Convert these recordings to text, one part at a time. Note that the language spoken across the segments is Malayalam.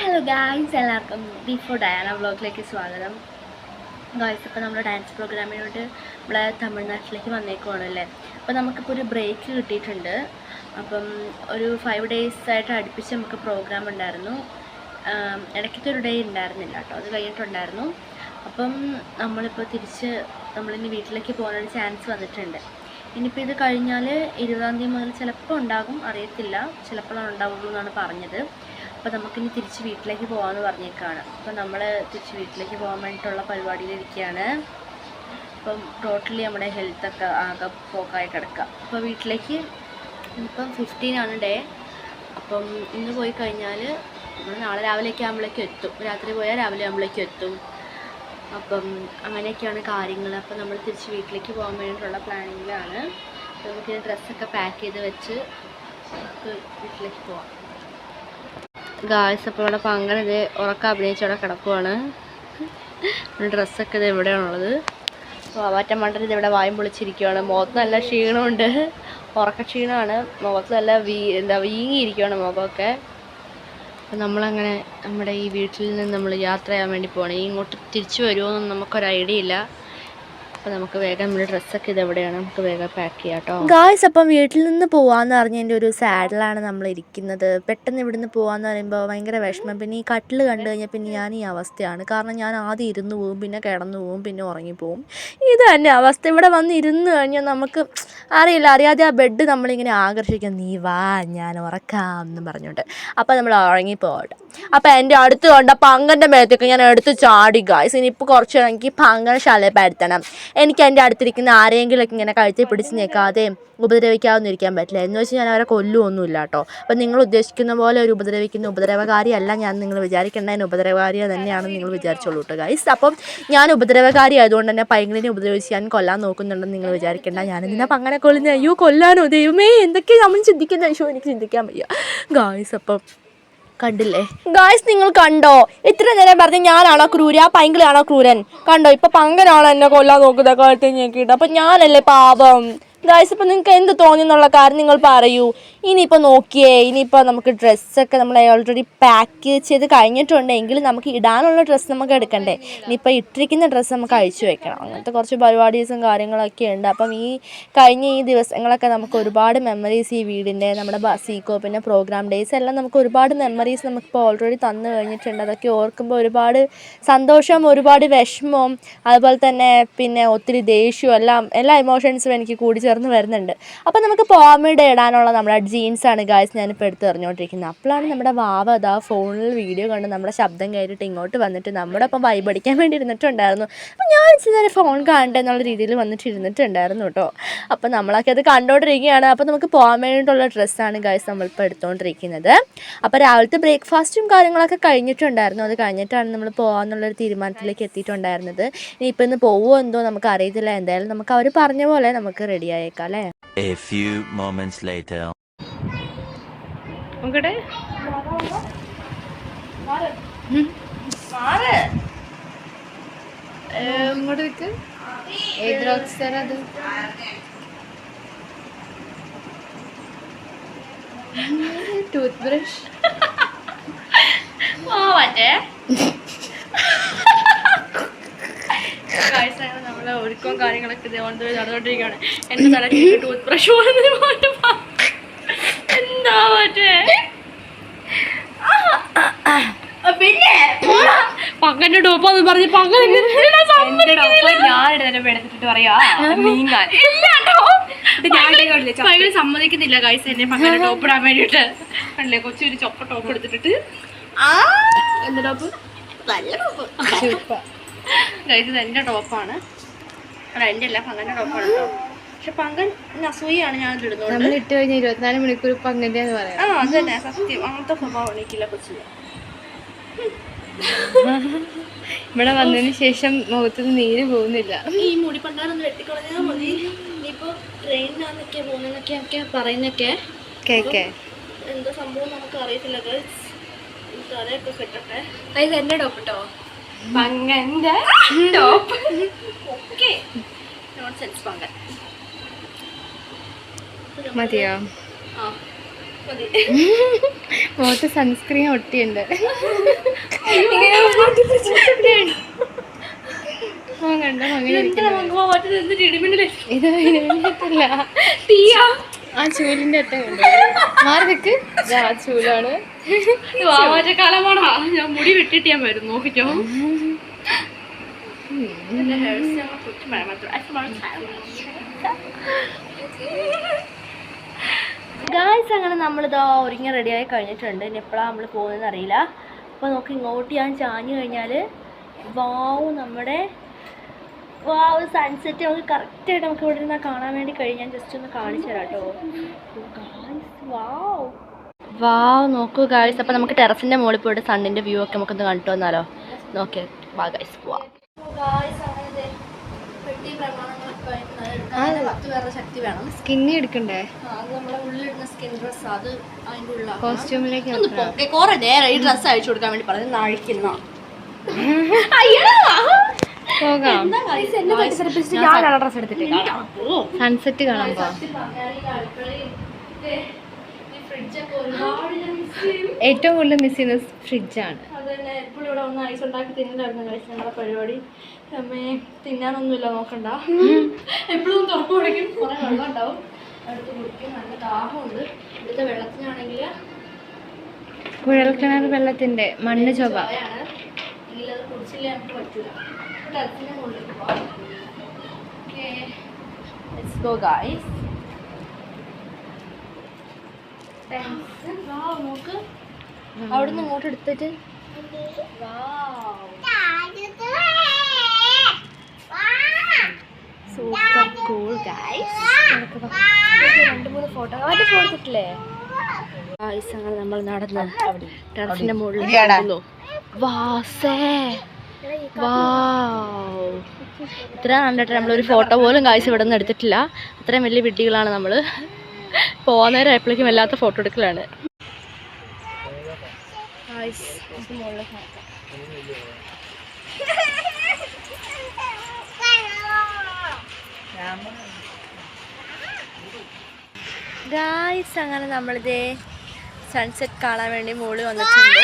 ഹലോ ഗായ്സ് എല്ലാവർക്കും ബിഫോർ ഡയാന വ്ളോഗിലേക്ക് സ്വാഗതം. ഗായ്സ് ഇപ്പോൾ നമ്മൾ ഡാൻസ് പ്രോഗ്രാമിനോട്ട് നമ്മളെ തമിഴ്നാട്ടിലേക്ക് വന്നേക്കുവാണ് അല്ലേ? അപ്പോൾ നമുക്കിപ്പോൾ ഒരു ബ്രേക്ക് കിട്ടിയിട്ടുണ്ട്. അപ്പം ഒരു ഫൈവ് ഡേയ്സ് ആയിട്ട് അടുപ്പിച്ച് നമുക്ക് പ്രോഗ്രാം ഉണ്ടായിരുന്നു. ഇടയ്ക്കത്തെ ഒരു ഡേ ഉണ്ടായിരുന്നില്ല കേട്ടോ. അത് കഴിഞ്ഞിട്ടുണ്ടായിരുന്നു. അപ്പം നമ്മളിപ്പോൾ തിരിച്ച് നമ്മളിനി വീട്ടിലേക്ക് പോകാനൊരു ചാൻസ് വന്നിട്ടുണ്ട്. ഇനിയിപ്പോൾ ഇത് കഴിഞ്ഞാൽ ഇരുപതാം തീയതി മുതൽ ചിലപ്പോൾ ഉണ്ടാകും. അറിയത്തില്ല. ചിലപ്പോഴാണ് ഉണ്ടാവുള്ളൂ എന്നാണ് പറഞ്ഞത്. അപ്പോൾ നമുക്കിനി തിരിച്ച് വീട്ടിലേക്ക് പോകാമെന്ന് പറഞ്ഞേക്കാണ്. അപ്പോൾ നമ്മൾ തിരിച്ച് വീട്ടിലേക്ക് പോകാൻ വേണ്ടിയിട്ടുള്ള പരിപാടിയിലിരിക്കുകയാണ് അപ്പം ടോട്ടലി നമ്മുടെ ഹെൽത്തൊക്കെ ആകെ പോക്കായി കിടക്കുക അപ്പോൾ വീട്ടിലേക്ക് ഇപ്പം ഫിഫ്റ്റീൻ ആണ് ഡേ അപ്പം ഇന്ന് പോയി കഴിഞ്ഞാൽ നമ്മൾ നാളെ രാവിലെയൊക്കെ ആകുമ്പോഴേക്കും എത്തും. രാത്രി പോയാൽ രാവിലെ ആകുമ്പോഴേക്കും എത്തും. അപ്പം അങ്ങനെയൊക്കെയാണ് കാര്യങ്ങൾ അപ്പം നമ്മൾ തിരിച്ച് വീട്ടിലേക്ക് പോകാൻ വേണ്ടിയിട്ടുള്ള പ്ലാനിങ്ങിലാണ് നമുക്ക് ഡ്രസ്സൊക്കെ പാക്ക് ചെയ്ത് വെച്ച് വീട്ടിലേക്ക് പോവാം. ഗായ്സ് അപ്പോൾ ഇവിടെ പങ്കൻ ഇത് ഉറക്കം അഭിനയിച്ച് അവിടെ കിടക്കുവാണ്. ഡ്രസ്സൊക്കെ ഇത് എവിടെയാണുള്ളത് വാവാറ്റ മണ്ടൻ ഇത് ഇവിടെ വായും പൊളിച്ചിരിക്കുവാണ്. മുഖത്ത് നല്ല ക്ഷീണമുണ്ട്. ഉറക്ക ക്ഷീണമാണ്. മുഖത്ത് നല്ല വീ എന്താ വീങ്ങിയിരിക്കുവാണ് മുഖമൊക്കെ. അപ്പം നമ്മളങ്ങനെ നമ്മുടെ ഈ വീട്ടിൽ നിന്ന് നമ്മൾ യാത്ര ചെയ്യാൻ വേണ്ടി പോകണം ഇങ്ങോട്ട് തിരിച്ചു വരുമോ എന്നൊന്നും നമുക്കൊരു ഐഡിയ ഇല്ല. അപ്പോൾ നമുക്ക് വേഗം നമുക്ക് വേഗം പാക്ക് ഗായ്സ് അപ്പം വീട്ടിൽ നിന്ന് പോവാന്ന് പറഞ്ഞതിന്റെ ഒരു സാഡിലാണ് നമ്മൾ ഇരിക്കുന്നത്. പെട്ടെന്ന് ഇവിടുന്ന് പോവാന്ന് പറയുമ്പോൾ ഭയങ്കര വിഷമം. പിന്നെ ഈ കട്ടിൽ കണ്ടു കഴിഞ്ഞാൽ പിന്നെ ഞാൻ ഈ അവസ്ഥയാണ്. കാരണം ഞാൻ ആദ്യം ഇരുന്ന് പോവും പിന്നെ കിടന്നു പോവും പിന്നെ ഉറങ്ങിപ്പോവും ഇത് തന്നെ അവസ്ഥ. ഇവിടെ വന്ന് ഇരുന്ന് കഴിഞ്ഞാൽ നമുക്ക് അറിയില്ല. അറിയാതെ ആ ബെഡ് നമ്മളിങ്ങനെ ആകർഷിക്കും നീ വാ ഞാൻ ഉറക്കാം എന്ന് പറഞ്ഞോണ്ട് അപ്പോൾ നമ്മൾ ഉറങ്ങിപ്പോട്ടെ അപ്പോൾ എന്റെ അടുത്ത് കണ്ട പങ്കന്റെ മേത്തേക്ക് ഞാൻ എടുത്ത് ചാടി. ഗായ്സ് ഇനിയിപ്പോൾ കുറച്ച് എനിക്ക് പങ്കനെ ശലപ്പെടുത്തണം എനിക്ക് എന്റെ അടുത്തിരിക്കുന്ന ആരെങ്കിലുമൊക്കെ ഇങ്ങനെ കഴുത്തിൽ പിടിച്ച് നിൽക്കാതെ ഉപദ്രവിക്കാവുന്നിരിക്കാൻ പറ്റില്ല. എന്ന് വെച്ചാൽ ഞാൻ അവരെ കൊല്ലുമൊന്നുമില്ല കേട്ടോ. അപ്പം നിങ്ങൾ ഉദ്ദേശിക്കുന്ന പോലെ ഒരു ഉപദ്രവിക്കുന്ന ഉപദ്രവകാരിയല്ല ഞാൻ നിങ്ങൾ വിചാരിക്കേണ്ട ഞാൻ ഉപദ്രവകാരി തന്നെയാണെന്ന് നിങ്ങൾ വിചാരിച്ചോളൂ കേട്ടോ ഗൈസ് അപ്പം ഞാൻ ഉപദ്രവകാരി ആയതുകൊണ്ട് തന്നെ പൈങ്കിളിനെ ഉപദ്രവിച്ച് ഞാൻ കൊല്ലാൻ നോക്കുന്നുണ്ടെന്ന് നിങ്ങൾ വിചാരിക്കേണ്ട. ഞാൻ എന്തിനാ അങ്ങനെ കൊല്ലുന്നത്. അയ്യോ കൊല്ലാനോ? ദൈവമേ എന്തൊക്കെയാണ് നമ്മൾ ചിന്തിക്കുന്ന? അയ്യോ എനിക്ക് ചിന്തിക്കാൻ വയ്യ. ഗായ്സ് അപ്പം കണ്ടില്ലേ? ഗായ്സ് നിങ്ങൾ കണ്ടോ? ഇത്ര നേരം പറഞ്ഞ് ഞാനാണോ ക്രൂര? പൈങ്കിളാണോ ക്രൂരൻ? കണ്ടോ? ഇപ്പൊ പങ്കനാണോ എന്നെ കൊല്ലാൻ നോക്കുന്നത് കാലത്ത് ഞെക്കിയിട്ട് അപ്പൊ ഞാനല്ലേ പാവം? ഗായ്സ് ഇപ്പൊ നിങ്ങൾക്ക് എന്ത് തോന്നി എന്നുള്ള കാര്യം നിങ്ങൾ പറയൂ. ഇനിയിപ്പോൾ നോക്കിയേ ഇനിയിപ്പോൾ നമുക്ക് ഡ്രസ്സൊക്കെ നമ്മൾ ഓൾറെഡി പാക്ക് ചെയ്ത് കഴിഞ്ഞിട്ടുണ്ടെങ്കിൽ നമുക്ക് ഇടാനുള്ള ഡ്രസ്സ് നമുക്ക് എടുക്കണ്ടേ. ഇനിയിപ്പോൾ ഇട്ടിരിക്കുന്ന ഡ്രസ്സ് നമുക്ക് അഴിച്ചു വെക്കണം. അങ്ങനത്തെ കുറച്ച് പരിപാടീസും കാര്യങ്ങളൊക്കെ ഉണ്ട്. അപ്പം ഈ കഴിഞ്ഞ ഈ ദിവസങ്ങളൊക്കെ നമുക്ക് ഒരുപാട് മെമ്മറീസ് ഈ വീടിന്റെ നമ്മുടെ സീക്കോ പിന്നെ പ്രോഗ്രാം ഡേയ്സ് എല്ലാം നമുക്ക് ഒരുപാട് മെമ്മറീസ് നമുക്കിപ്പോൾ ഓൾറെഡി തന്നു കഴിഞ്ഞിട്ടുണ്ട്. അതൊക്കെ ഓർക്കുമ്പോൾ ഒരുപാട് സന്തോഷവും ഒരുപാട് വിഷമവും അതുപോലെ തന്നെ പിന്നെ ഒത്തിരി ദേഷ്യവും എല്ലാം എല്ലാ ഇമോഷൻസും എനിക്ക് കൂടി ചേർന്ന് വരുന്നുണ്ട്. അപ്പോൾ നമുക്ക് പോമിഡ് ഇടാനുള്ള നമ്മുടെ ജീൻസാണ് ഗായ്സ് ഞാനിപ്പോൾ എടുത്ത് എറിഞ്ഞുകൊണ്ടിരിക്കുന്നത് അപ്പോഴാണ് നമ്മുടെ വാവ അതാ ഫോണിൽ വീഡിയോ കണ്ട് നമ്മുടെ ശബ്ദം കയറിയിട്ട് ഇങ്ങോട്ട് വന്നിട്ട് നമ്മുടെ ഒപ്പം വൈബ് അടിക്കാൻ വേണ്ടി ഇരുന്നിട്ടുണ്ടായിരുന്നു. അപ്പോൾ ഞാൻ ഇച്ചിരി ഫോൺ കാണട്ടെ എന്നുള്ള രീതിയിൽ വന്നിട്ട് ഇരുന്നിട്ടുണ്ടായിരുന്നു കേട്ടോ അപ്പോൾ നമ്മളൊക്കെ അത് കണ്ടുകൊണ്ടിരിക്കുകയാണ് അപ്പോൾ നമുക്ക് പോകാൻ വേണ്ടിയിട്ടുള്ള ഡ്രസ്സാണ് ഗായ്സ് നമ്മളിപ്പോൾ എടുത്തുകൊണ്ടിരിക്കുന്നത് അപ്പോൾ രാവിലത്തെ ബ്രേക്ക്ഫാസ്റ്റും കാര്യങ്ങളൊക്കെ കഴിഞ്ഞിട്ടുണ്ടായിരുന്നു. അത് കഴിഞ്ഞിട്ടാണ് നമ്മൾ പോകാമെന്നുള്ളൊരു തീരുമാനത്തിലേക്ക് എത്തിയിട്ടുണ്ടായിരുന്നത്. ഇനിയിപ്പോൾ ഇന്ന് പോവുമോ എന്തോ നമുക്ക് അറിയത്തില്ല. എന്തായാലും നമുക്ക് അവർ പറഞ്ഞ പോലെ നമുക്ക് റെഡി ആയേക്കാം അല്ലേ A few moments later. നോക്കട്ടെ ഇങ്ങോട്ട് നിൽക്ക് ഏത് അത്? ടൂത്ത് ബ്രഷ് ഓ മറ്റേ. നമ്മൾ ഒരുക്കവും കാര്യങ്ങളൊക്കെ നടന്നുകൊണ്ടിരിക്കുകയാണ്. എന്റെ തലയ്ക്ക് ടൂത്ത് ബ്രഷ് പോകുന്നതിന് എന്താ പിന്നെ? പങ്കന്റെ ഡോപ്പാന്ന് പറഞ്ഞ് പങ്കൻ ഭയങ്കര സമ്മതിക്കുന്നില്ല ഗൈസ് എന്നെ പങ്കന്റെ ടോപ്പ് ഇടാൻ വേണ്ടിട്ട് അല്ലേ കൊച്ചു ഒരു ചൊപ്പ ടോപ്പ് എടുത്തിട്ട് എന്ത് ടോപ്പ്? നല്ല ടോപ്പ്. ഇത് എന്റെ ടോപ്പാണ് അല്ല എന്റെ അല്ല പങ്കന്റെ ടോപ്പാണ് കേട്ടോ പക്ഷെ പങ്കൻ അസൂയാണ് ഞാൻ ഇടുന്നത് നമ്മൾ ഇട്ട് കഴിഞ്ഞ ഇരുപത്തിനാല് മണിക്കൂർ പങ്കിന്റെ പറയാം. ആ അത് തന്നെ സത്യം. അങ്ങനത്തെ സ്വഭാവം എനിക്കില്ല കൊച്ചിന്. ഇവിടെ വന്നതിന് ശേഷം മുഖത്ത് നീര് പോകുന്നില്ല. ഈ മുടി പണ്ടാരൊന്ന് വെട്ടിക്കളഞ്ഞാൽ മതി. ഇനിയിപ്പോ ട്രെയിനിനാന്നൊക്കെ പോകുന്നൊക്കെ ഒക്കെ പറയുന്നൊക്കെ. കേക്കേ എന്താ സംഭവം നമുക്ക് അറിയത്തില്ല ഗൈസ് തലയൊക്കെ കെട്ടട്ടെ അതായത് എന്റെ top top okay not sense പങ്കൻ. മതിയോ? മുഖത്ത് സൺസ്ക്രീൻ ഒട്ടിയുണ്ട്. ഇത് കണ്ടോ? ഇരിക്കുന്നു. ഇത് ഇടിമിന്നലല്ല. ആ ചൂലിന്റെ അറ്റം കണ്ടോ. മാറി ഇതാ ആ ചൂലാണ്. കാലമാണോ ഞാൻ മുടി വെട്ടിട്ട് ഞാൻ വരും നോക്കിക്കോ. ഗായ്സ് അങ്ങനെ നമ്മളിതാ ഒരുങ്ങി റെഡിയായി കഴിഞ്ഞിട്ടുണ്ട്. ഇനി എപ്പോഴാണ് നമ്മൾ പോകുന്നതെന്ന് അറിയില്ല. അപ്പോൾ നമുക്ക് ഇങ്ങോട്ട് ഞാൻ ചാഞ്ഞു കഴിഞ്ഞാൽ വാവ് നമ്മുടെ വാവ് സൺസെറ്റ് നമുക്ക് കറക്റ്റായിട്ട് നമുക്ക് ഇവിടെ നിന്ന് കാണാൻ വേണ്ടി കഴിഞ്ഞാൽ ഞാൻ ജസ്റ്റ് ഒന്ന് കാണിച്ചു തരാം കേട്ടോ വാവ് വാവ് നോക്കൂ ഗായ്സ് അപ്പോൾ നമുക്ക് ടെറസിന്റെ മുകളിൽ പോയിട്ട് സണ്ണിന്റെ വ്യൂ ഒക്കെ നമുക്കൊന്ന് കണ്ടു വന്നാലോ? നോക്കിയേ. വാ ഗായ്സ് പോവാം ശക്തി വേണം. സ്കിന്നി എടുക്കണ്ടേ? കോസ്റ്റ്യൂമിലേക്ക് കുറെ നേരം ഈ ഡ്രസ്സ് അയച്ചു കൊടുക്കാൻ വേണ്ടി പറഞ്ഞു നാഴിക്കുന്ന പോകാം ഡ്രസ് എടുത്തിട്ട് സൺസെറ്റ് കാണാൻ ഏറ്റവും കൂടുതൽ മിസ് ചെയ്യുന്നത് ഫ്രിഡ്ജാണ് അതന്നെ. എപ്പോഴും ഇവിടെ ഒന്ന് ഐസ് ഉണ്ടാക്കി തിന്നിട്ടായിരുന്നു കഴിച്ച് ഞങ്ങളുടെ പരിപാടി. അമ്മേ തിന്നാനൊന്നുമില്ല നോക്കണ്ട. എപ്പോഴും തുറപ്പ് കുറെ വെള്ളം ഉണ്ടാവും. കുടിക്കും. നല്ല ദാഹമുണ്ട്. ഇവിടുത്തെ വെള്ളത്തിനാണെങ്കിൽ കുഴൽക്കിണർ വെള്ളത്തിന്റെ മണ്ണ് ചൊവ ചായയാണ് എങ്കിൽ അത് കുടിച്ചില്ല നമുക്ക് പറ്റൂല. ടെറസിന്റെ മുകളിലേക്ക് പോവാം ഓക്കെ ലെറ്റ്സ് ഗോ ഗായ്സ് നോക്ക് അവിടുന്ന് ഇങ്ങോട്ട് എടുത്തിട്ട്? സൂപ്പർ കൂൾ രണ്ട് മൂന്ന് ഫോട്ടോ അങ്ങനെ നമ്മൾ നടന്ന് ടെറസിന്റെ മുകളിൽ. വാസേ. ഇത്ര കണ്ടിട്ട് നമ്മളൊരു ഫോട്ടോ പോലും കാഴ്ച ഇവിടെ നിന്ന് എടുത്തിട്ടില്ല. അത്രയും വലിയ വിഡ്ഡികളാണ് നമ്മൾ പോകുന്നേരം എപ്പോഴേക്കും വല്ലാത്ത ഫോട്ടോ എടുക്കലാണ്. അങ്ങനെ നമ്മളിതേ സൺസെറ്റ് കാണാൻ വേണ്ടി മുകളിൽ വന്നിട്ടുണ്ട്.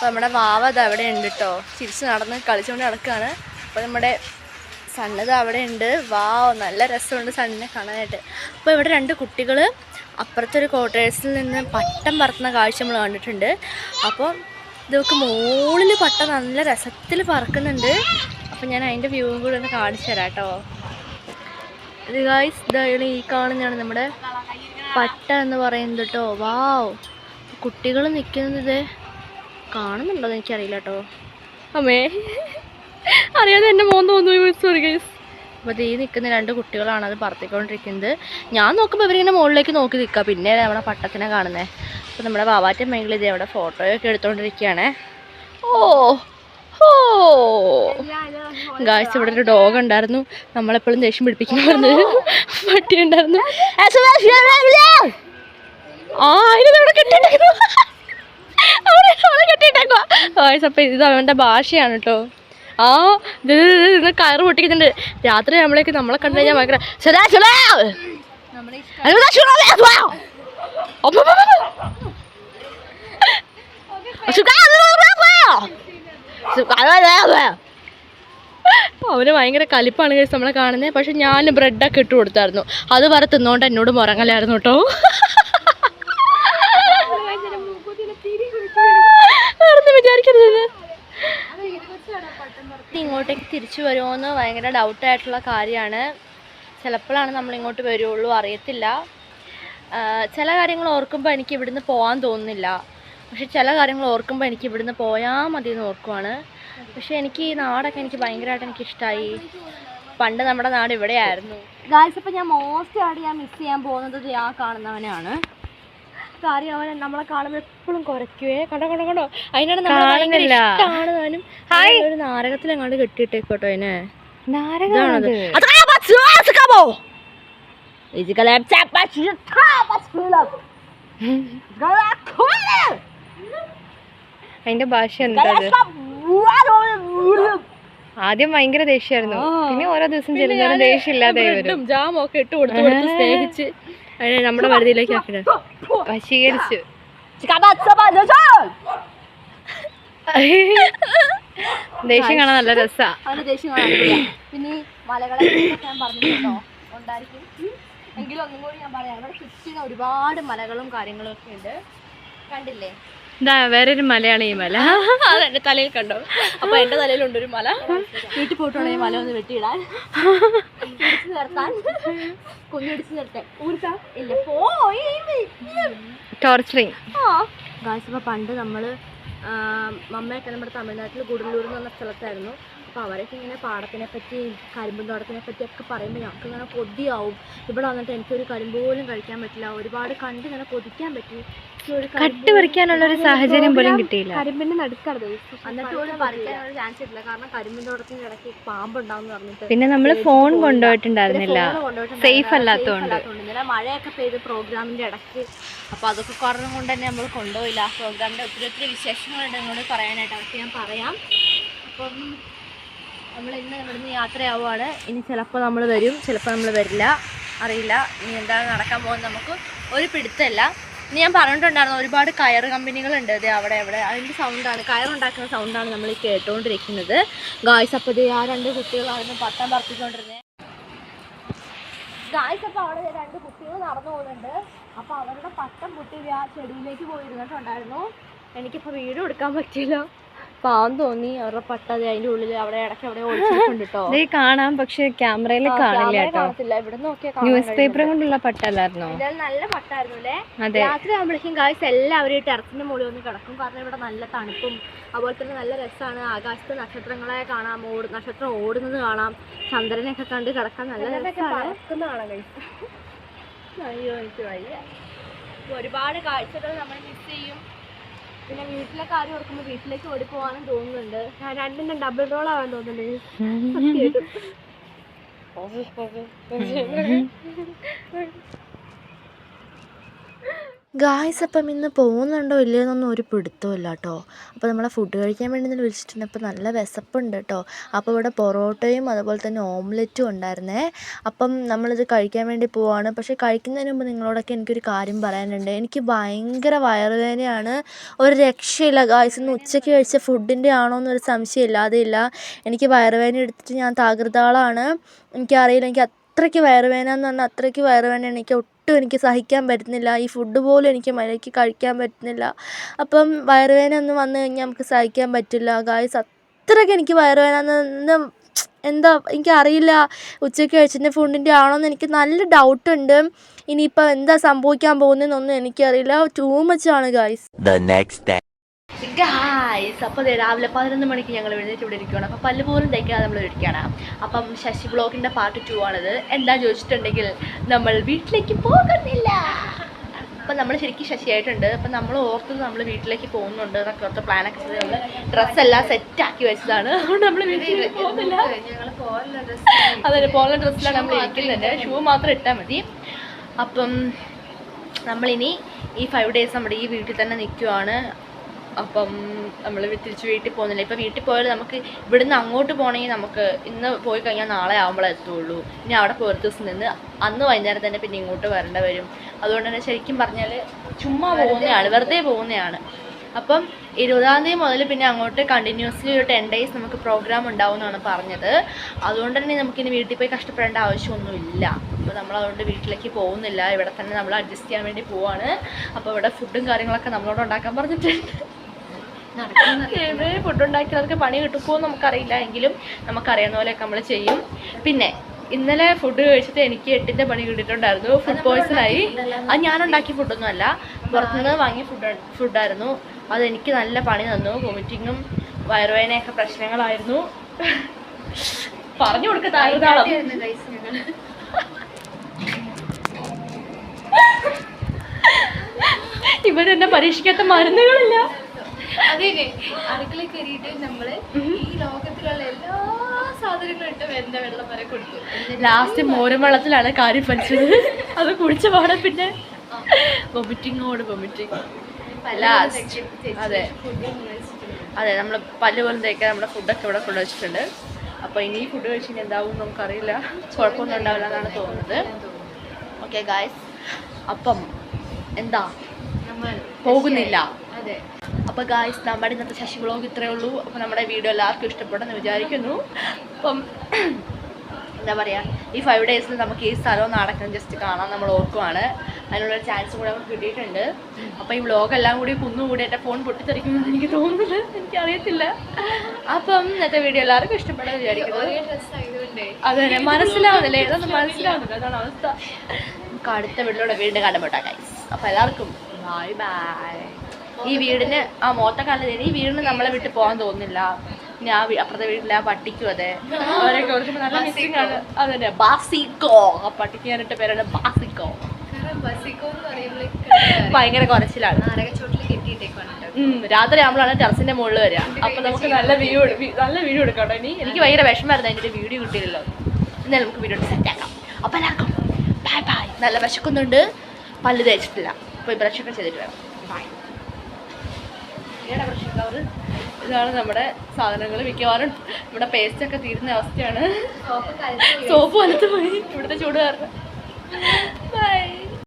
അപ്പോൾ നമ്മുടെ വാവ അത് അവിടെ ഉണ്ട് കേട്ടോ ചിരിച്ച് നടന്ന് കളിച്ചുകൊണ്ട് നടക്കുകയാണ് അപ്പോൾ നമ്മുടെ സണ്ണത് അവിടെ ഉണ്ട്. വാവ് നല്ല രസമുണ്ട് സണ്ണിനെ കാണാനായിട്ട്. അപ്പോൾ ഇവിടെ രണ്ട് കുട്ടികൾ അപ്പുറത്തെ ഒരു ക്വാർട്ടേഴ്സിൽ നിന്ന് പട്ടം പറത്തുന്ന കാഴ്ച നമ്മൾ കണ്ടിട്ടുണ്ട്. അപ്പോൾ ഇതൊക്കെ മുകളിൽ പട്ടം നല്ല രസത്തിൽ പറക്കുന്നുണ്ട്. അപ്പോൾ ഞാൻ അതിന്റെ വ്യൂവും കൂടെ ഒന്ന് കാണിച്ചു തരാം കേട്ടോ ഇത് ഗായ്സ് ഇതാണ് ഈ കാണുന്നതാണ് നമ്മുടെ പട്ട എന്ന് പറയുന്നത് കേട്ടോ വാവ്. കുട്ടികൾ നിൽക്കുന്നത് കാണുന്നുണ്ടോ എനിക്കറിയില്ല കേട്ടോ അമ്മേ അറിയാതെ എന്റെ മോൻ തോന്നുന്നു സോറി ഗൈസ് അപ്പോൾ ഈ നിൽക്കുന്ന രണ്ട് കുട്ടികളാണ് അത് പറത്തിക്കൊണ്ടിരിക്കുന്നത്. ഞാൻ നോക്കുമ്പോൾ ഇവരിങ്ങനെ മുകളിലേക്ക് നോക്കി നിൽക്കുക പിന്നെ നമ്മുടെ പട്ടത്തിനെ കാണുന്നത് അപ്പോൾ നമ്മുടെ വാവാറ്റ മേഖല ഇത് അവിടെ ഫോട്ടോയൊക്കെ എടുത്തുകൊണ്ടിരിക്കുകയാണേ ഓ ഓ ഗായ്സ് ഇവിടെ ഒരു ഡോഗ് ഉണ്ടായിരുന്നു. നമ്മളെപ്പോഴും ദേഷ്യം പറഞ്ഞത് പട്ടി ഉണ്ടായിരുന്നു. ആ അതിനെ ഇവിടെ കെട്ടിട്ടേക്കുന്നു ഗായ്സ് അപ്പോൾ ഇത് അവന്റെ ഭാഷയാണ് കേട്ടോ ആ ഇത് കയറ് പൊട്ടിക്കുന്നുണ്ട്. രാത്രി നമ്മളേക്ക് നമ്മളെ കണ്ടു കഴിഞ്ഞാൽ ഭയങ്കര. അപ്പൊ, അപ്പൊ, അപ്പൊ. അവന് ഭയങ്കര കലിപ്പാണ് കേസ് നമ്മളെ കാണുന്നത് പക്ഷെ ഞാൻ ബ്രെഡൊക്കെ ഇട്ട് കൊടുത്തായിരുന്നു. അത് വരെ തിന്നോണ്ട് എന്നോട് മുറങ്ങലായിരുന്നു കേട്ടോ വേറൊന്നും വിചാരിക്കരുത്. ഇങ്ങോട്ടേക്ക് തിരിച്ചു വരുമോയെന്ന് ഭയങ്കര ഡൗട്ടായിട്ടുള്ള കാര്യമാണ്. ചിലപ്പോഴാണ് നമ്മൾ ഇങ്ങോട്ട് വരുള്ളൂ അറിയത്തില്ല. ചില കാര്യങ്ങൾ ഓർക്കുമ്പോൾ എനിക്ക് ഇവിടുന്ന് പോകാൻ തോന്നുന്നില്ല. പക്ഷെ ചില കാര്യങ്ങൾ ഓർക്കുമ്പോൾ എനിക്ക് ഇവിടുന്ന് പോയാൽ മതി എന്ന് ഓർക്കുവാണ്. പക്ഷെ എനിക്ക് ഈ നാടൊക്കെ എനിക്ക് ഭയങ്കരമായിട്ട് എനിക്ക് ഇഷ്ടമായി പണ്ട് നമ്മുടെ നാട് ഇവിടെയായിരുന്നു. ഗായ്സ് ഇപ്പം ഞാൻ മോസ്റ്റ് ആയിട്ട് ഞാൻ മിസ് ചെയ്യാൻ പോകുന്നത് ആ കാണുന്നവനാണ് കാര്യം അവൻ നമ്മളെ കാണുമ്പോൾ എപ്പോഴും കുറയ്ക്കുവേ കണ്ടോ കണ്ടോ കണ്ടോ? അതിനാണ് നമ്മളെ. ഇഷ്ടമാണ് താനും ഒരു അങ്ങോട്ട് കെട്ടിയിട്ടേക്കോട്ടോ അതിനെ. നാരകമാണത് അതിന്റെ ഭാഷ എന്താ ആദ്യം ഭയങ്കര ദേഷ്യമായിരുന്നു. പിന്നെ ഓരോ ദിവസം ചെല്ലുന്നവരും ദേഷ്യം ഇല്ലാതെ ജാമൊക്കെ ഇട്ട് കൊടുത്തു കൊടുത്ത് സ്നേഹിച്ച്. നമ്മുടെ പരിധിയിലേക്ക് ആക്കിയത് വശീകരിച്ചു. ദേഷ്യം കാണാൻ നല്ല രസാ. പിന്നെ മലകളെ ഞാൻ ഉണ്ടായിരിക്കും. എങ്കിലും ഒന്നും കൂടി ഞാൻ പറയാം. അവിടെ ചുറ്റിന് ഒരുപാട് മലകളും കാര്യങ്ങളും ഒക്കെ ഉണ്ട്. കണ്ടില്ലേ? ഇതാ വേറൊരു മലയാണ് ഈ മല. അത് എന്റെ തലയിൽ കണ്ടോ? അപ്പൊ എന്റെ തലയിലുണ്ട് ഒരു മല. വീട്ടിൽ പോയിട്ടുള്ള ഈ മല ഒന്ന് വെട്ടിയിടാൻ? നിർത്താൻ. കുഞ്ഞിടിച്ചു നിർത്താൻ ഊർത്താ? ഇല്ല പോയി ടോർച്ചറിങ് ഗായ്സ് പണ്ട് നമ്മൾ മമ്മയൊക്കെ നമ്മുടെ തമിഴ്നാട്ടിൽ ഗുഡല്ലൂർ എന്ന് പറഞ്ഞ സ്ഥലത്തായിരുന്നു. അപ്പോൾ അവരൊക്കെ ഇങ്ങനെ പാടത്തിനെ പറ്റി കരിമ്പും തോട്ടത്തിനെ പറ്റി ഒക്കെ പറയുമ്പോൾ ഞങ്ങൾക്ക് ഇങ്ങനെ കൊതിയാവും. ഇവിടെ വന്നിട്ട് എനിക്കൊരു കരിമ്പ് പോലും കഴിക്കാൻ പറ്റില്ല. ഒരുപാട് കണ്ട് ഇങ്ങനെ കൊതിക്കാൻ പറ്റി. ഒരു കരിമ്പ് കട്ട് പറിക്കാനുള്ള ഒരു സാഹചര്യം പോലും കിട്ടിയില്ല. കരിമ്പിന്റെ നടുക്കരുത്. എന്നിട്ട് പോലും പറിക്കാനുള്ള ചാൻസ് ഇല്ല. കാരണം കരിമ്പിൻ തോട്ടത്തിന്റെ ഇടയ്ക്ക് പാമ്പുണ്ടാവും പറഞ്ഞിട്ട് പിന്നെ നമ്മൾ ഫോൺ കൊണ്ടുപോയിട്ടുണ്ടായിരുന്നില്ല. സേഫ് അല്ലാത്തതുകൊണ്ട്. ഇന്നലെ മഴയൊക്കെ പെയ്ത് പ്രോഗ്രാമിന്റെ ഇടയ്ക്ക്. അപ്പൊ അതൊക്കെ കുറഞ്ഞ കൊണ്ട് തന്നെ നമ്മൾ കൊണ്ടുപോയില്ല. ആ പ്രോഗ്രാമിന്റെ ഒത്തിരി ഒത്തിരി വിശേഷങ്ങളുണ്ട് നിങ്ങളോട് പറയാനായിട്ട്. അതൊക്കെ ഞാൻ പറയാം. അപ്പം നമ്മൾ ഇന്ന് ഇവിടുന്ന് യാത്രയാവുകയാണ് ഇനി ചിലപ്പോൾ നമ്മൾ വരും ചിലപ്പോൾ നമ്മൾ വരില്ല. അറിയില്ല. ഇനി എന്താണ് നടക്കാൻ പോകുന്നത് നമുക്ക് ഒരു പിടുത്തമല്ല ഇനി ഞാൻ പറഞ്ഞിട്ടുണ്ടായിരുന്നു ഒരുപാട് കയർ കമ്പനികളുണ്ട്. ഇത് അവിടെ അവിടെ. അതിന്റെ സൗണ്ടാണ് കയറുണ്ടാക്കുന്ന സൗണ്ടാണ് നമ്മൾ കേട്ടുകൊണ്ടിരിക്കുന്നത് ഗായ്സ് അപ്പോൾ ആ രണ്ട് കുട്ടികളായിരുന്നു പട്ടം പറപ്പിച്ചുകൊണ്ടിരുന്നത് ഗായ്സ് അപ്പോൾ അവിടെ രണ്ട് കുട്ടികൾ നടന്നു പോകുന്നുണ്ട്. അപ്പോൾ അവരുടെ പട്ടം കുട്ടി ആ ചെടിയിലേക്ക് പോയിരുന്നിട്ടുണ്ടായിരുന്നു. എനിക്കിപ്പോൾ വീഡിയോ എടുക്കാൻ പറ്റില്ല പാവം തോന്നി. അവരുടെ പട്ട അതിന്റെ ഉള്ളിൽ അവിടെ ഇടയ്ക്ക് അവിടെ ഒളിച്ചിട്ടുണ്ട് കേട്ടോ ഇത് കാണാം പക്ഷെ ക്യാമറയിൽ കാണില്ല കേട്ടോ. ന്യൂസ് പേപ്പർ കൊണ്ടുള്ള പട്ടല്ലായിരുന്നോ? നല്ല പട്ടായിരുന്നു അല്ലേ രാത്രി ആകുമ്പോഴേക്കും എല്ലാവരും ഈ ടെറസിന്റെ മുകളിൽ ഒന്ന് കിടക്കും. കാരണം ഇവിടെ നല്ല തണുപ്പും അതുപോലെ തന്നെ നല്ല രസമാണ് ആകാശത്ത് നക്ഷത്രങ്ങളെ കാണാം ഓട് നക്ഷത്രം ഓടുന്നത് കാണാം. ചന്ദ്രനെയൊക്കെ കണ്ട് കിടക്കാൻ നല്ല രസമാണ് അയ്യോ എനിക്ക് വയ്യ. ഒരുപാട് കാഴ്ചകൾ നമ്മൾ മിസ് ചെയ്യും. പിന്നെ വീട്ടിലെ കാര്യം ഓർക്കുമ്പോൾ വീട്ടിലേക്ക് ഓടി പോവാനും തോന്നുന്നുണ്ട്. ഞാൻ രണ്ടിനും ഡബിൾ റോൾ ആവാൻ തോന്നുന്നുണ്ട്. ഗായ്സ് അപ്പം ഇന്ന് പോകുന്നുണ്ടോ ഇല്ലയോ എന്നൊന്നും ഒരു പിടുത്തമില്ല കേട്ടോ അപ്പോൾ നമ്മളെ ഫുഡ് കഴിക്കാൻ വേണ്ടി ഇന്നലെ വിളിച്ചിട്ടുണ്ട്. അപ്പോൾ നല്ല വിശപ്പുണ്ട് കേട്ടോ അപ്പോൾ ഇവിടെ പൊറോട്ടയും അതുപോലെ തന്നെ ഓംലെറ്റും ഉണ്ടായിരുന്നേ. അപ്പം നമ്മളിത് കഴിക്കാൻ വേണ്ടി പോവാണ്. പക്ഷേ കഴിക്കുന്നതിന് മുമ്പ് നിങ്ങളോടൊക്കെ എനിക്കൊരു കാര്യം പറയാനുണ്ട്. എനിക്ക് ഭയങ്കര വയറുവേദനയാണ്. ഒരു രക്ഷയില്ല. ഗായ്സ് ഇന്ന് ഉച്ചയ്ക്ക് കഴിച്ച ഫുഡിന്റെ ആണോ എന്നൊരു സംശയം ഇല്ലാതെ ഇല്ല എനിക്ക് വയറുവേദന എടുത്തിട്ട് ഞാൻ തകൃതാളാണ്. എനിക്കറിയില്ല. എനിക്ക് അത്രയ്ക്ക് വയറുവേദന എന്ന് പറഞ്ഞാൽ അത്രയ്ക്ക് വയറുവേദന എനിക്ക് ഒട്ടും എനിക്ക് സഹിക്കാൻ പറ്റുന്നില്ല. ഈ ഫുഡ് പോലും എനിക്ക് മര്യാദയ്ക്ക് കഴിക്കാൻ പറ്റുന്നില്ല. അപ്പം വയറുവേദന ഒന്നും വന്നു കഴിഞ്ഞാൽ നമുക്ക് സഹിക്കാൻ പറ്റില്ല. ഗായ്സ് അത്രയ്ക്ക് എനിക്ക് വയറുവേദന എന്ന് എന്താ എനിക്കറിയില്ല ഉച്ചയ്ക്ക് കഴിച്ചിന്റെ ഫുഡിന്റെ ആണോന്ന് എനിക്ക് നല്ല ഡൗട്ടുണ്ട് ഇനിയിപ്പോൾ എന്താ സംഭവിക്കാൻ പോകുന്നതെന്നൊന്നും എനിക്കറിയില്ല. ടൂ മച്ച് ആണ് ഗായ്സ്. ഗായ്സ് അപ്പോൾ ദേ രാവിലെ പതിനൊന്ന് മണിക്ക് ഞങ്ങൾ എഴുന്നേറ്റ് ഇവിടെ ഇരിക്കുകയാണ് അപ്പോൾ പല്ല് പോലും തയ്ക്കാതെ നമ്മൾ ഇരിക്കുകയാണ്. അപ്പം ശശി ബ്ലോക്കിന്റെ പാർട്ട് ടു ആണിത്. എന്താ ചോദിച്ചിട്ടുണ്ടെങ്കിൽ നമ്മൾ വീട്ടിലേക്ക് പോകുന്നില്ല. അപ്പം നമ്മൾ ശരിക്കും ശശിയായിട്ടുണ്ട് അപ്പം നമ്മൾ ഓർത്തത് നമ്മൾ വീട്ടിലേക്ക് പോകുന്നുണ്ട് എന്നൊക്കെ ഓർത്ത പ്ലാനൊക്കെ ചെയ്ത് നമ്മൾ ഡ്രസ്സെല്ലാം സെറ്റാക്കി വെച്ചതാണ്. അതുകൊണ്ട് നമ്മൾ വീട്ടിലേക്ക് പോകുന്നില്ല. അതെ പോലുള്ള ഡ്രസ്സിലാണ് നമ്മൾ ഇരിക്കുന്നുണ്ട് ഷൂ മാത്രം ഇട്ടാൽ മതി. അപ്പം നമ്മളിനി ഈ ഫൈവ് ഡേയ്സ് നമ്മുടെ ഈ വീട്ടിൽ തന്നെ നിൽക്കുവാണ്. അപ്പം നമ്മൾ തിരിച്ച് വീട്ടിൽ പോകുന്നില്ല. ഇപ്പം വീട്ടിൽ പോയാൽ നമുക്ക് ഇവിടുന്ന് അങ്ങോട്ട് പോകണമെങ്കിൽ നമുക്ക് ഇന്ന് പോയി കഴിഞ്ഞാൽ നാളെ ആകുമ്പോഴേ എത്തുള്ളൂ. ഇനി അവിടെ പോയി ഒരു ദിവസം നിന്ന് അന്ന് വൈകുന്നേരം തന്നെ പിന്നെ ഇങ്ങോട്ട് വരേണ്ട വരും. അതുകൊണ്ട് തന്നെ ശരിക്കും പറഞ്ഞാൽ ചുമ്മാ പോകുന്നതാണ് വെറുതെ പോകുന്നതാണ്. അപ്പം ഇരുപതാം തീയതി മുതൽ പിന്നെ അങ്ങോട്ട് കണ്ടിന്യൂസ്ലി ഒരു ടെൻ ഡേയ്സ് നമുക്ക് പ്രോഗ്രാം ഉണ്ടാവും എന്നാണ് പറഞ്ഞത്. അതുകൊണ്ട് തന്നെ നമുക്കിനി വീട്ടിൽ പോയി കഷ്ടപ്പെടേണ്ട ആവശ്യമൊന്നുമില്ല. അപ്പോൾ നമ്മൾ അതുകൊണ്ട് വീട്ടിലേക്ക് പോകുന്നില്ല. ഇവിടെ തന്നെ നമ്മൾ അഡ്ജസ്റ്റ് ചെയ്യാൻ വേണ്ടി പോവാണ്. അപ്പോൾ ഇവിടെ ഫുഡും കാര്യങ്ങളൊക്കെ നമ്മളോട് ഉണ്ടാക്കാൻ പറഞ്ഞിട്ടുണ്ട്. ഫുഡ് ഉണ്ടാക്കിയവർക്ക് പണി കിട്ടുമോ നമുക്കറിയില്ല. എങ്കിലും നമുക്കറിയാവുന്ന പോലെയൊക്കെ നമ്മൾ ചെയ്യും. പിന്നെ ഇന്നലെ ഫുഡ് കഴിച്ചിട്ട് എനിക്ക് എട്ടിന്റെ പണി കിട്ടിയിട്ടുണ്ടായിരുന്നു. ഫുഡ് പോയ്സൺ ആയി. അത് ഞാനുണ്ടാക്കിയ ഫുഡൊന്നും അല്ല. പുറത്തുനിന്ന് വാങ്ങിയ ഫുഡ് ഫുഡായിരുന്നു അത് എനിക്ക് നല്ല പണി തന്നു. വോമിറ്റിങ്ങും വയറുവേദനയൊക്കെ പ്രശ്നങ്ങളായിരുന്നു. പറഞ്ഞു കൊടുക്ക ഇവരെന്നെ പരീക്ഷിക്കാത്ത മരുന്നുകളില്ല. അതെ അടുക്കള കയറിയിട്ട് നമ്മൾ ഈ ലോകത്തിലുള്ള എല്ലാ സാധനങ്ങളും ഇട്ട് വെന്ത വെള്ളം വരെ കൊടുത്തു. ലാസ്റ്റ് മോരും വെള്ളത്തിലാണ് കാര്യം പഠിച്ചത്. അത് കുടിച്ച പാടെ പിന്നെ വൊമിറ്റിങ്ങോട് വൊമിറ്റിങ്. അതെ. അതെ നമ്മൾ പല്ല് പോലും തേക്കാൻ നമ്മുടെ ഫുഡൊക്കെ ഇവിടെ കൊണ്ടുവച്ചിട്ടുണ്ട് അപ്പോൾ ഇനി ഫുഡ് കഴിച്ചിട്ട് എന്താവും നമുക്കറിയില്ല. കുഴപ്പമൊന്നും ഉണ്ടാവില്ല എന്നാണ് തോന്നുന്നത്. ഓക്കെ ഗായ്സ് അപ്പം എന്താ? പോകുന്നില്ല. അതെ. അപ്പോൾ ഗായ്സ് നമ്മുടെ ഇന്നത്തെ ശശി വ്ളോഗ് ഇത്രയേ ഉള്ളൂ. അപ്പോൾ നമ്മുടെ വീഡിയോ എല്ലാവർക്കും ഇഷ്ടപ്പെടുമെന്ന് വിചാരിക്കുന്നു. അപ്പം എന്താ പറയാ ഈ ഫൈവ് ഡേയ്സിൽ നമുക്ക് ഈ സ്ഥലവും നടക്കണം ജസ്റ്റ് കാണാൻ നമ്മൾ ഓർക്കുവാണ്. അതിനുള്ള ചാൻസ് കൂടെ നമുക്ക് കിട്ടിയിട്ടുണ്ട്. അപ്പോൾ ഈ വ്ളോഗ് എല്ലാം കൂടി കുന്നുകൂടി എന്റെ ഫോൺ പൊട്ടിത്തെറിക്കുമെന്ന് എനിക്ക് തോന്നുന്നത്. എനിക്കറിയത്തില്ല. അപ്പം ഇന്നത്തെ വീഡിയോ എല്ലാവർക്കും ഇഷ്ടപ്പെട്ടെന്ന് വിചാരിക്കുന്നു. അതെ മനസ്സിലാവുന്നില്ല? ഏതൊന്നും മനസ്സിലാവുന്നില്ല. അതാണ് അവസ്ഥ. നമുക്ക് അടുത്ത വീട്ടിലൂടെ വീണ്ടും കണ്ടുപോട്ടാ ഗൈസ് അപ്പോൾ എല്ലാവർക്കും ബൈ ബൈ ഈ വീടിന് ആ മോത്തക്കാലത്ത് ഈ വീടിന് നമ്മളെ വിട്ട് പോകാൻ തോന്നുന്നില്ല. പിന്നെ ആ അപ്പുറത്തെ വീട്ടിലെ ആ പട്ടിക്കും അതെ. അവരൊക്കെ ഓർക്കുമ്പോൾ നല്ല മിസ്സിംഗ് ആണ്. അതന്നെ ബാസിക്കോ ആ പട്ടിക്ക് ഞാനിട്ട് പേരാണ് ബാസിക്കോ ഭയങ്കര കുറച്ചിലാണ് രാത്രി ആകുമ്പോഴാണ് ടെറസിന്റെ മുകളിൽ വരിക. അപ്പൊ നമുക്ക് നല്ല വ്യൂ നല്ല വീഡിയോ എടുക്കാം ഇനി. എനിക്ക് ഭയങ്കര വിഷമായിരുന്നു അതിന്റെ വീഡിയോ കിട്ടിയില്ലല്ലോ എന്നാലും നമുക്ക് വീഡിയോ സെറ്റ് ആക്കാം. അപ്പൊ എല്ലാവർക്കും ബൈ ബൈ നല്ല വിശക്കുന്നുണ്ട്. പല്ല് തേച്ചിട്ടില്ല. പോയി ബ്രഷൊക്കെ ചെയ്തിട്ട് വരാം ബൈ ഇതിലാണ് നമ്മുടെ സാധനങ്ങൾ മിക്കവാറും നമ്മുടെ പേസ്റ്റ് ഒക്കെ തീരുന്ന അവസ്ഥയാണ്. സോപ്പ് വലത്ത് പോയി. ഇവിടുത്തെ ചൂട് കാരണം